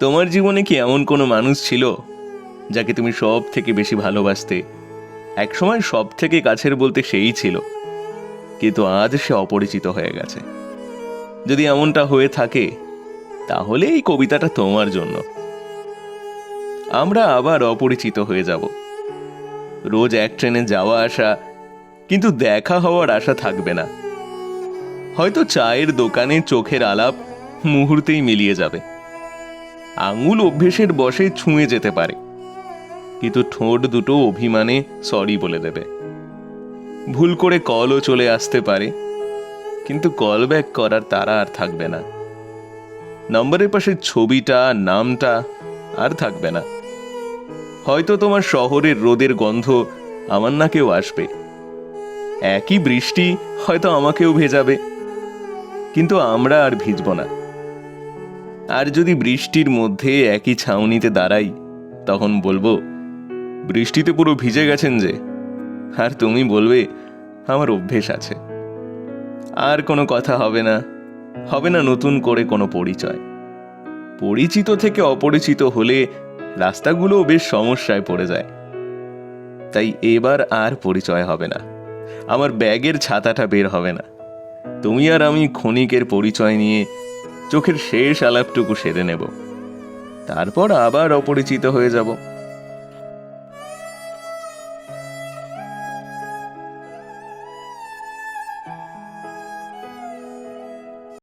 তোমার জীবনে কি এমন কোনো মানুষ ছিল যাকে তুমি সব থেকে বেশি ভালোবাসতে? একসময় সব থেকে কাছের বলতে সেই ছিল, কিন্তু আজ সে অপরিচিত হয়ে গেছে। যদি এমনটা হয়ে থাকে, তাহলে এই কবিতাটা তোমার জন্য। আমরা আবার অপরিচিত হয়ে যাব। রোজ এক ট্রেনে যাওয়া আসা, কিন্তু দেখা হওয়ার আশা থাকবে না। হয়তো চায়ের দোকানে চোখের আলাপ মুহূর্তেই মিলিয়ে যাবে। আঙুল অভ্যেসের বসে ছুঁয়ে যেতে পারে। কিন্তু ঠোঁট দুটো অভিমানে সরি বলে দেবে। ভুল করে কলও চলে আসতে পারে, কিন্তু কল ব্যাক করার তারা আর থাকবে না। নম্বরের পাশে ছবিটা, নামটা আর থাকবে না। হয়তো তোমার শহরের রোদের গন্ধ আমার নাকেও আসবে। একই বৃষ্টি হয়তো আমাকেও ভেজাবে। কিন্তু আমরা আর ভিজব না। আর যদি বৃষ্টির মধ্যে একই ছাউনিতে দাঁড়াই, তখন বলব, বৃষ্টিতে পুরো ভিজে গেছেন যে। আর তুমি বলবে, আমার অভ্যেস আছে। আর কোনো কথা হবে না। হবে না নতুন করে কোনো পরিচয়। পরিচিত থেকে অপরিচিত হলে রাস্তাগুলোও বেশ সমস্যায় পড়ে যায়। তাই এবার আর পরিচয় হবে না। আমার ব্যাগের ছাতাটা বের হবে না। তুমি আর আমি ক্ষণিকের পরিচয় নিয়ে চোখের শেষ আলাপটুকু সেরে নেব। তারপর আবার অপরিচিত হয়ে যাব।